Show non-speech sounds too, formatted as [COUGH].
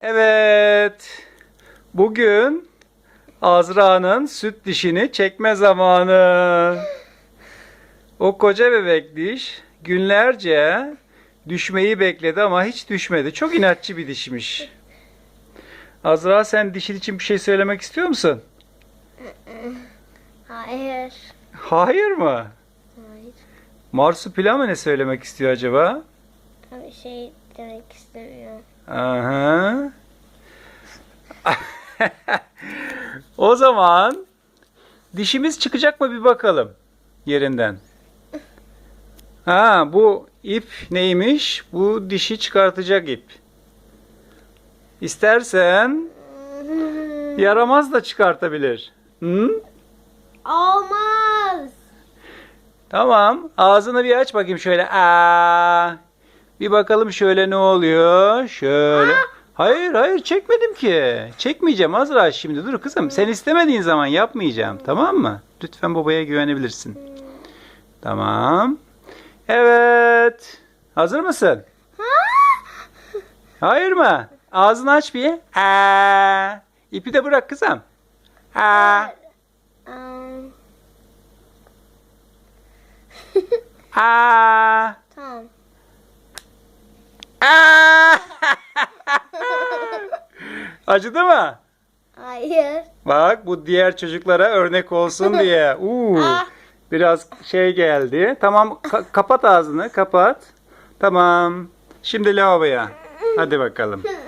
Evet. Bugün Azra'nın süt dişini çekme zamanı. O koca bebek diş günlerce düşmeyi bekledi ama hiç düşmedi. Çok inatçı bir dişmiş. Azra sen dişin için bir şey söylemek istiyor musun? Hayır. Hayır mı? Hayır. Marsupilami ne söylemek istiyor acaba? Bir şey demek istemiyorum. Aha. [LAUGHS] o zaman dişimiz çıkacak mı bir bakalım yerinden. Ha bu ip neymiş? Bu dişi çıkartacak ip. İstersen [LAUGHS] yaramaz da çıkartabilir. Hı? Olmaz. Tamam. Ağzını bir aç bakayım şöyle. Aa. Bir bakalım şöyle ne oluyor. Şöyle. Hayır hayır çekmedim ki. Çekmeyeceğim Azra şimdi. Dur kızım. Sen istemediğin zaman yapmayacağım. Tamam mı? Lütfen babaya güvenebilirsin. Tamam. Evet. Hazır mısın? Hayır mı? Ağzını aç bir. Aa. İpi de bırak kızım. Aa. Aa! Acıdı mı? Hayır. Bak bu diğer çocuklara örnek olsun [LAUGHS] diye. Uuu. Ah. Biraz şey geldi. Tamam ka- kapat ağzını kapat. Tamam. Şimdi lavaboya. Hadi bakalım.